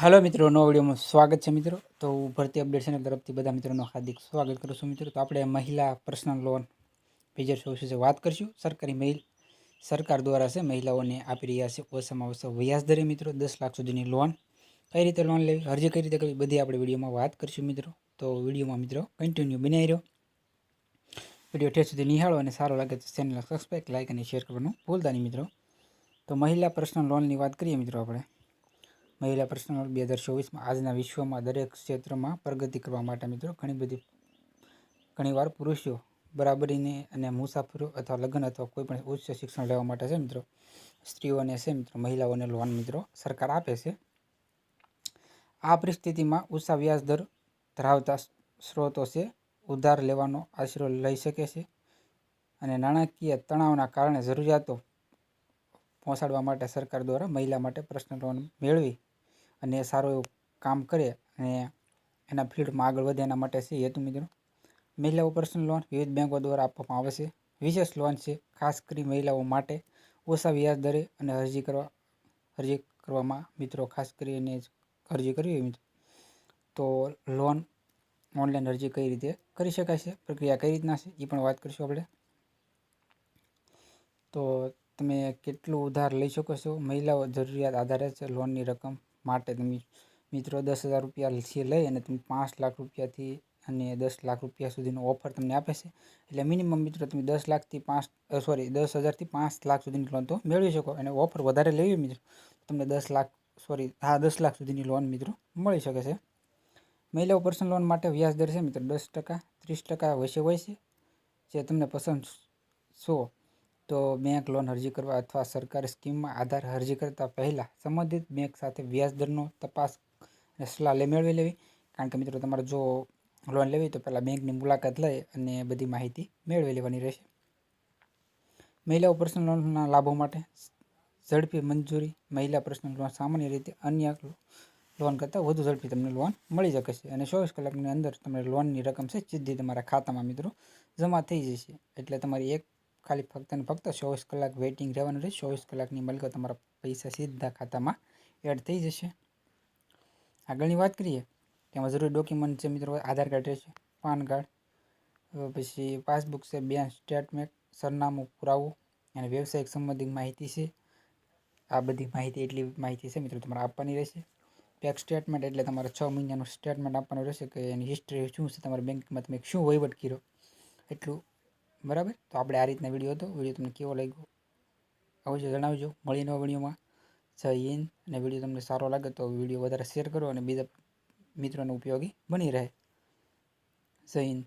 હાલો મિત્રો, નવો વિડીયોમાં સ્વાગત છે મિત્રો. તો ભરતી અપડેટ્સની તરફથી બધા મિત્રોનું હાર્દિક સ્વાગત કરું છું મિત્રો. તો આપણે મહિલા પર્સનલ લોન પેજર શો વિશે વાત કરીશું. સરકારી મહિલ સરકાર દ્વારા છે મહિલાઓને આપી રહ્યા છે ઓછામાં ઓછા વ્યાજદરે મિત્રો, દસ લાખ સુધીની લોન. કઈ રીતે લોન લેવી, અરજી કઈ રીતે કરવી, બધી આપણે વિડીયોમાં વાત કરીશું મિત્રો. તો વિડીયોમાં મિત્રો કન્ટિન્યુ બનાવી રહ્યો. વીડિયો ઠેર સુધી નિહાળો અને સારો લાગે તો ચેનલ સબસ્ક્રાઈબ લાઇક અને શેર કરવાનું ભૂલતા નહીં મિત્રો. તો મહિલા પર્સનલ લોનની વાત કરીએ મિત્રો આપણે. મહિલા પ્રશ્નો બે હજાર ચોવીસમાં આજના વિશ્વમાં દરેક ક્ષેત્રમાં પ્રગતિ કરવા માટે મિત્રો ઘણી બધી ઘણીવાર પુરુષો બરાબરીને અને મુસાફરો અથવા લગ્ન અથવા કોઈ પણ ઉચ્ચ શિક્ષણ લેવા માટે છે મિત્રો. સ્ત્રીઓને છે મિત્રો, મહિલાઓને લોન મિત્રો સરકાર આપે છે. આ પરિસ્થિતિમાં ઊંચા વ્યાજ દર ધરાવતા સ્ત્રોતો છે. ઉધાર લેવાનો આશરો લઈ શકે છે અને નાણાકીય તણાવના કારણે જરૂરિયાતો પહોંચાડવા માટે સરકાર દ્વારા મહિલા માટે પર્સનલ લોન મેળવી અને સારું એવું કામ કરે અને એના ફિલ્ડમાં આગળ વધે એના માટે છે હેતુ મિત્રો. મહિલાઓ પર્સનલ લોન વિવિધ બેંકો દ્વારા આપવામાં આવે છે. વિશેષ લોન છે. ખાસ કરી મહિલાઓ માટે ઓછા વ્યાજ દરે અને અરજી કરવા, અરજી કરવામાં મિત્રો ખાસ કરીને અરજી કરવી મિત્રો. તો લોન ઓનલાઈન અરજી કઈ રીતે કરી શકાય છે? પ્રક્રિયા કઈ રીતના છે? એ પણ વાત કરીશું આપણે. તો તમે કેટલું ઉધાર લઈ શકો છો? મહિલાઓ જરૂરિયાત આધારે છે લોનની રકમ માટે તમે મિત્રો દસ હજાર રૂપિયાથી લઈ અને તમે પાંચ લાખ રૂપિયાથી અને દસ લાખ રૂપિયા સુધીનો ઓફર તમને આપે છે. એટલે મિનિમમ મિત્રો તમે દસ લાખથી પાંચ સોરી દસ હજારથી પાંચ લાખ સુધીની લોન તો મેળવી શકો અને ઓફર વધારે લેવી મિત્રો તમને દસ લાખ સોરી હા, દસ લાખ સુધીની લોન મિત્રો મળી શકે છે. મહિલાઓ પર્સનલ લોન માટે વ્યાજ દર છે મિત્રો દસ ટકા, ત્રીસ ટકા વચ્ચે હોય છે. જે તમને પસંદ છો તો બેંક લોન અરજી કરવા અથવા સરકારી સ્કીમમાં આધાર અરજી કરતાં પહેલાં સંબંધિત બેંક સાથે વ્યાજ દરનો તપાસ અને સલાહ લે મેળવી લેવી. કારણ કે મિત્રો તમારે જો લોન લેવી તો પહેલાં બેંકની મુલાકાત લઈ અને બધી માહિતી મેળવી લેવાની રહેશે. મહિલાઓ પર્સનલ લોનના લાભો માટે ઝડપી મંજૂરી, મહિલા પર્સનલ લોન સામાન્ય રીતે અન્ય લોન કરતાં વધુ ઝડપી તમને લોન મળી શકે છે. અને ચોવીસ કલાકની અંદર તમને લોનની રકમ છે, સીધી તમારા ખાતામાં મિત્રો જમા થઈ જશે. એટલે તમારી એક ખાલી ફક્ત ને ફક્ત ચોવીસ કલાક વેઇટિંગ રહેવાનું રહેશે. ચોવીસ કલાકની મલકો તમારા પૈસા સીધા ખાતામાં એડ થઈ જશે. આગળની વાત કરીએ, તેમાં જરૂરી ડોક્યુમેન્ટ છે મિત્રો, આધાર કાર્ડ રહેશે, પાન કાર્ડ પછી પાસબુક છે બેંક સ્ટેટમેન્ટ સરનામું પુરાવું, અને વ્યવસાયિક સંબંધિત માહિતી છે. આ બધી માહિતી, એટલી માહિતી છે મિત્રો, તમારે આપવાની રહેશે. બેંક સ્ટેટમેન્ટ એટલે તમારે છ મહિનાનું સ્ટેટમેન્ટ આપવાનું રહેશે કે એની હિસ્ટ્રી શું છે, તમારા બેંકમાં તમે શું વહીવટ કર્યો, એટલું બરાબર? તો આપણે આ રીતના વીડિયો હતો. વીડિયો તમને કેવો લાગ્યો? અવશ્ય જણાવજો મળી નવા વિડીયોમાં. જય હિન્દ. અને વીડિયો તમને સારો લાગે તો વીડિયો વધારે શેર કરો અને બીજા મિત્રોને ઉપયોગી બની રહે. જય હિન્દ.